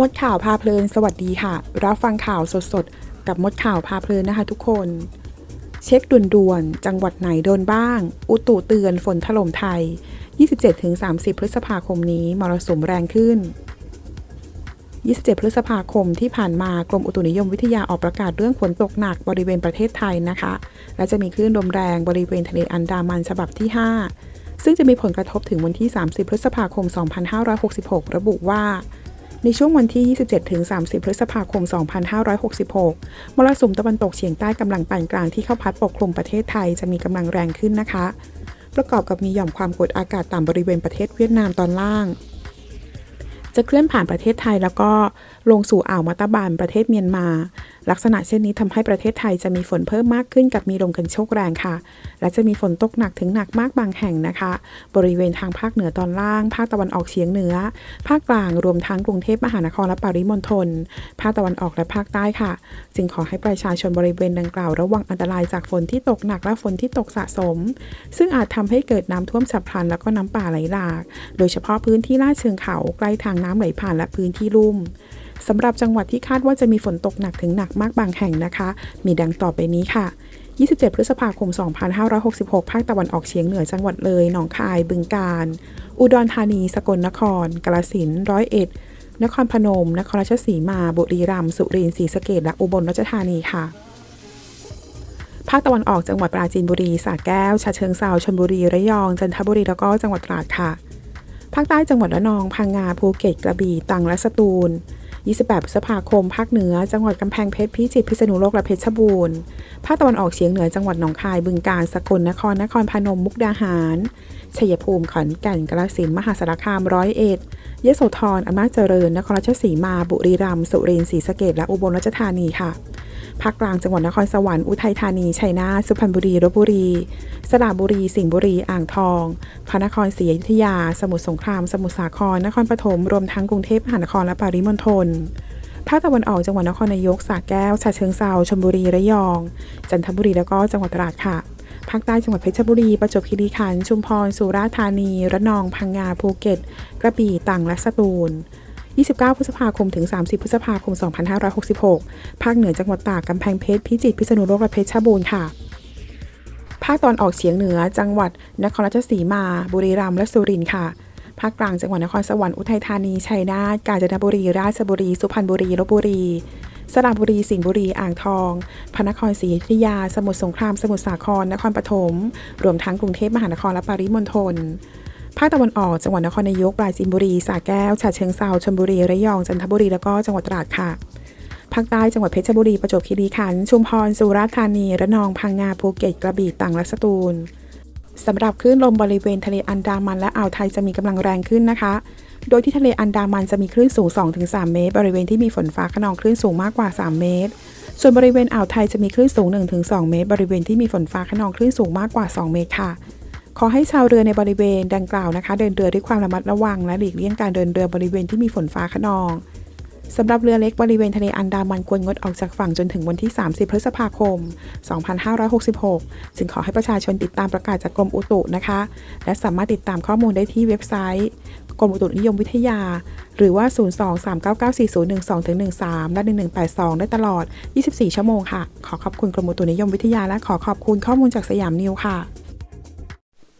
มดข่าวพาเพลิน สวัสดีค่ะ รับฟังข่าวสดๆ กับมดข่าวพาเพลินนะคะทุกคน เช็คด่วนๆ จังหวัดไหนโดนบ้าง อุตุเตือนฝนถล่มไทย 27-30 พฤษภาคมนี้มรสุมแรงขึ้น 27 พฤษภาคมที่ผ่านมากรมอุตุนิยมวิทยาออกประกาศเรื่องฝนตกหนักบริเวณประเทศไทยนะคะ และจะมีคลื่นลมแรงบริเวณทะเลอันดามันฉบับที่ 5 ซึ่งจะมีผลกระทบถึงวันที่ 30 พฤษภาคม 2566 ระบุว่า ในช่วงวันที่ 27-30 พฤษภาคม 2566 มรสุมตะวันตกเฉียงใต้กำลังปานกลางที่เข้าพัดปกคลุมประเทศไทยจะมีกำลังแรงขึ้นนะคะ ประกอบกับมีหย่อมความกดอากาศต่ำบริเวณประเทศเวียดนามตอนล่าง จะเคลื่อนผ่านประเทศไทยแล้วก็ลงสู่อ่าวมาตาบานประเทศเมียนมา ลักษณะเช่นนี้ทำให้ประเทศไทยจะมีฝนเพิ่มมากขึ้นกับมีลมกันโชกแรงค่ะ และจะมีฝนตกหนักถึงหนักมากบางแห่งนะคะ บริเวณทางภาคเหนือตอนล่าง ภาคตะวันออกเฉียงเหนือ ภาคกลางรวมทั้งกรุงเทพมหานครและปริมณฑลภาคตะวันออกและภาคใต้ค่ะ จึงขอให้ประชาชนบริเวณดังกล่าวระวังอันตรายจากฝนที่ตกหนักและฝนที่ตกสะสม ซึ่งอาจทำให้เกิดน้ำท่วมฉับพลันแล้วก็น้ำป่าไหลหลาก โดยเฉพาะพื้นที่ลาดเชิงเขาใกล้ทางน้ำไหลผ่านและพื้นที่ลุ่ม สำหรับจังหวัดที่คาดว่าจะมีฝนตกหนักถึงหนักมากบางแห่งนะคะ มีดังต่อไปนี้ค่ะ 27 พฤษภาคม 2566 ภาคตะวันออกเฉียงเหนือจังหวัดเลย หนองคาย บึงกาฬ อุดรธานี สกลนคร กาฬสินธุ์ ร้อยเอ็ด นครพนม นครราชสีมา บุรีรัมย์ สุรินทร์ ศรีสะเกษและอุบลราชธานีค่ะภาคตะวันออกจังหวัดปราจีนบุรีสระแก้วฉะเชิงเทราชลบุรี ระยอง จันทบุรี แล้วก็จังหวัดตราดค่ะ ภาคใต้จังหวัดระนอง พังงา ภูเก็ต กระบี่ ตรัง และสตูล 28 พฤษภาคม ภาคเหนือ จังหวัดกำแพงเพชร พิจิตร พิษณุโลก และเพชรบูรณ์ ภาคตะวันออกเฉียงเหนือ จังหวัดหนองคาย บึงกาฬ สกลนคร นครพนม มุกดาหาร ชัยภูมิ ขอนแก่น กาฬสินธุ์มหาสารคาม ร้อยเอ็ด ยโสธรอำนาจเจริญ นครราชสีมา บุรีรัมย์ สุรินทร์ ศรีสะเกษและอุบลราชธานีค่ะ ภาคกลางจังหวัดนครสวรรค์ อุทัยธานี ชัยนาท สุพรรณบุรีลบบุรี สระบุรี สิงห์บุรี อ่างทอง พระนครศรีอยุธยา สมุทรสงคราม สมุทรสาคร นครปฐม รวมทั้งกรุงเทพมหานครและปริมณฑลภาคตะวันออกจังหวัดนครนายกสระแก้วฉะเชิงเทราชลบุรี ระยอง จันทบุรี แล้วก็จังหวัดตราดค่ะ ภาคใต้จังหวัดเพชรบุรี ประจวบคีรีขันธ์ ชุมพร สุราษฎร์ธานี ระนอง พังงา ภูเก็ต กระบี่ ตรัง และสตูล 29 พฤษภาคม ถึง 30 พฤษภาคม 2566 ภาคเหนือจังหวัดตากกำแพงเพชร พิจิตร พิษณุโลก และเพชรบูรณ์ค่ะ ภาคตอนออกเฉียงเหนือ จังหวัด นครราชสีมา บุรีรัมย์ และสุรินทร์ค่ะ ภาคกลาง จังหวัดนครสวรรค์ อุทัยธานี ชัยนาท กาญจนบุรี ราชบุรี สุพรรณบุรี ลบบุรี สระบุรี สิงห์บุรี อ่างทอง พระนครศรีอยุธยา สมุทรสงคราม สมุทรสาคร นครปฐม รวมทั้งกรุงเทพมหานคร และปริมณฑล ภาคตะวันออก จังหวัดนครนายก ปราจีนบุรีสระแก้วฉะเชิงเทราชลบุรี ระยอง จันทบุรี แล้วก็จังหวัดตราดค่ะ ภาคใต้ จังหวัดเพชรบุรี ประจวบคีรีขันธ์ ชุมพร สุราษฎร์ธานี ระนอง พังงา ภูเก็ต กระบี่ ตรัง และสตูล สำหรับคลื่นลมบริเวณทะเลอันดามันและอ่าวไทยจะมีกำลังแรงขึ้นนะคะ โดยที่ทะเลอันดามันจะมีคลื่นสูง 2-3 เมตร บริเวณที่มีฝนฟ้าขนองคลื่นสูงมากกว่า 3 เมตร ส่วนบริเวณอ่าวไทยจะมีคลื่นสูง 1-2 เมตร บริเวณที่มีฝนฟ้าขนองคลื่นสูงมากกว่า 2 เมตรค่ะ ขอให้ชาวเรือในบริเวณดังกล่าวนะคะ เดินเรือด้วยความระมัดระวัง และหลีกเลี่ยงการเดินเรือบริเวณที่มีฝนฟ้าขนองสำหรับเรือเล็กบริเวณทะเลอันดามันควรงดออกจากฝั่งจนถึงวันที่ 30 พฤษภาคม 2566 จึงขอให้ประชาชนติดตามประกาศจากกรมอุตุนะคะ และสามารถติดตามข้อมูลได้ที่เว็บไซต์ กรมอุตุนิยมวิทยา หรือว่า 023994012-13 และ 1182 ได้ตลอด 24 ชั่วโมงค่ะ ขอขอบคุณกรมอุตุนิยมวิทยาและขอขอบคุณข้อมูลจากสยามนิวค่ะ